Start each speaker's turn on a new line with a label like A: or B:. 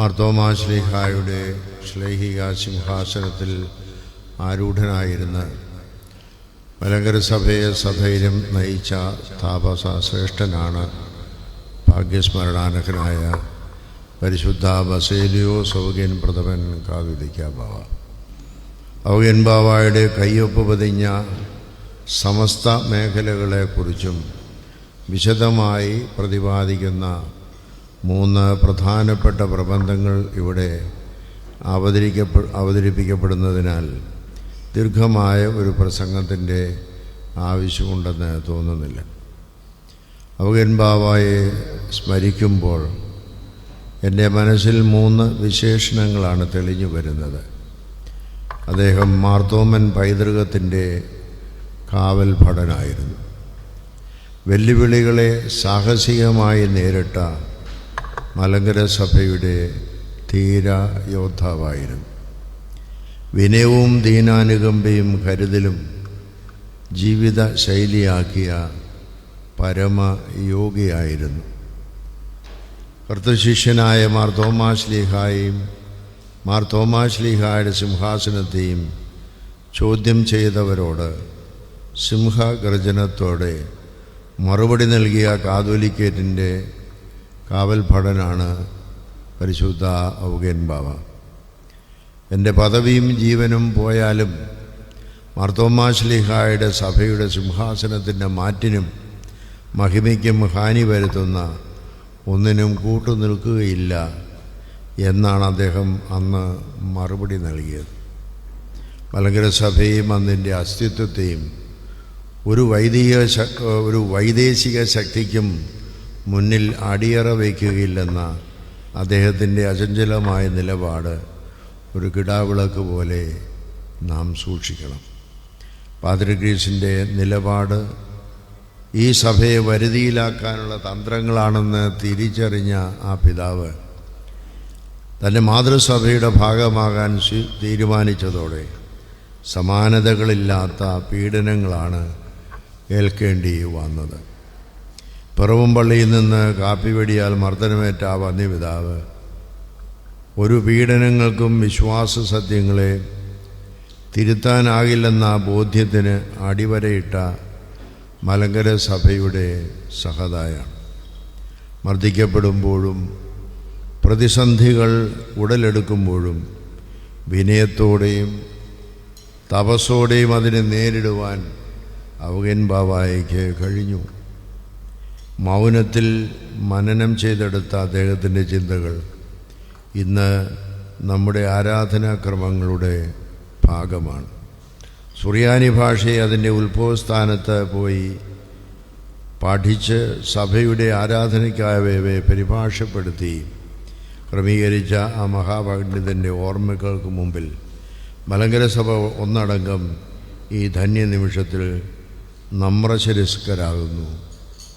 A: മാർത്തോമാ ശ്ലീഹായുടെ ശ്ലൈഹിക സിംഹാസനത്തിൽ ആരൂഢനായിരുന്ന മലങ്കര സഭയെ സധൈര്യം നയിച്ച താപസ ശ്രേഷ്ഠനാണ് ഭാഗ്യസ്മരണാനകനായ പരിശുദ്ധ ബസേലിയോ സൗകൻ പ്രഥമൻ കാതുലിക്ക ബാവ. ഔകൻ ബാവായുടെ കയ്യൊപ്പ് പതിഞ്ഞ സമസ്ത മേഖലകളെക്കുറിച്ചും വിശദമായി പ്രതിപാദിക്കുന്ന മൂന്ന് പ്രധാനപ്പെട്ട പ്രബന്ധങ്ങൾ ഇവിടെ അവതരിക്കപ്പെ അവതരിപ്പിക്കപ്പെടുന്നതിനാൽ ദീർഘമായ ഒരു പ്രസംഗത്തിന്റെ ആവശ്യമുണ്ടെന്ന് തോന്നുന്നില്ല. അവകൻ ബാവായെ സ്മരിക്കുമ്പോൾ എന്റെ മനസ്സിൽ മൂന്ന് വിശേഷണങ്ങളാണ് തെളിഞ്ഞു വരുന്നത്. അദ്ദേഹം മാർത്തോമൻ പൈതൃകത്തിന്റെ കാവൽ ഭടനായിരുന്നു വെല്ലുവിളികളെ സാഹസികമായി നേരിട്ട മലങ്കര സഭയുടെ ധീര യോദ്ധാവായിരുന്നു. വിനയവും ദീനാനുകമ്പയും കരുതലും ജീവിത ശൈലിയാക്കിയ പരമയോഗിയായിരുന്നു. കർത്തശിഷ്യനായ മാർ തോമാശ്ലീഹായും മാർ തോമാശ്ലീഹായുടെ സിംഹാസനത്തെയും ചോദ്യം ചെയ്തവരോട് സിംഹഗർജനത്തോടെ മറുപടി നൽകിയ കാതോലിക്കേറ്റിന്റെ കാവൽ ഭടനാണ് പരിശുദ്ധ ഔഗൻ ബാവ. എന്റെ പദവിയും ജീവനും പോയാലും മർത്തോമാശ്ലിഹായുടെ സഭയുടെ സിംഹാസനത്തിന്റെ മാറ്റിനും മഹിമയ്ക്കും ഹാനി വരുത്തുന്ന ഒന്നിനും കൂട്ടു നിൽക്കുകയില്ല എന്നാണ് അദ്ദേഹം അന്ന് മറുപടി നൽകിയത്. മലങ്കര സഭയും അതിന്റെ അസ്തിത്വത്തെയും ഒരു വൈദിക ഒരു വൈദേശിക ശക്തിക്കും മുന്നിൽ അടിയറ വയ്ക്കുകയില്ലെന്ന അദ്ദേഹത്തിന്റെ അചഞ്ചലമായ നിലപാട് ഒരു കിടാവിളക്ക് പോലെ നാം സൂക്ഷിക്കണം. പാതിരഗ്രീസിന്റെ നിലപാട് ഈ സഭയെ വരുതിയിലാക്കാനുള്ള തന്ത്രങ്ങളാണെന്ന് തിരിച്ചറിഞ്ഞ ആ പിതാവ് തന്റെ മാതൃസഭയുടെ ഭാഗമാകാൻ തീരുമാനിച്ചതോടെ സമാനതകളില്ലാത്ത പീഡനങ്ങളാണ് ഏൽക്കേണ്ടി വന്നത്. പിറവും പള്ളിയിൽ നിന്ന് കാപ്പി വെടിയാൽ മർദ്ദനമേറ്റ ആ വന്യപിതാവ് ഒരു പീഡനങ്ങൾക്കും വിശ്വാസ സത്യങ്ങളെ തിരുത്താനാകില്ലെന്ന ബോധ്യത്തിന് അടിവരയിട്ട മലങ്കര സഭയുടെ സഹതായാണ്. മർദ്ദിക്കപ്പെടുമ്പോഴും പ്രതിസന്ധികൾ ഉടലെടുക്കുമ്പോഴും വിനയത്തോടെയും തപസ്സോടെയും അതിനെ നേരിടുവാൻ അവകൻ ബാബായിക്ക് കഴിഞ്ഞു. മൗനത്തിൽ മനനം ചെയ്തെടുത്ത അദ്ദേഹത്തിന്റെ ചിന്തകൾ ഇന്ന് നമ്മുടെ ആരാധനാക്രമങ്ങളുടെ ഭാഗമാണ്. സുറിയാനി ഭാഷയെ അതിന്റെ ഉത്ഭവസ്ഥാനത്ത് പോയി പഠിച്ച് സഭയുടെ ആരാധനയ്ക്കായവയെ പരിഭാഷപ്പെടുത്തി ക്രമീകരിച്ച ആ മഹാപണ്ഡിതന്റെ ഓർമ്മകൾക്ക് മുമ്പിൽ മലങ്കര സഭ ഒന്നടങ്കം ഈ ധന്യ നിമിഷത്തിൽ നമ്രശരസ്കരാകുന്നു.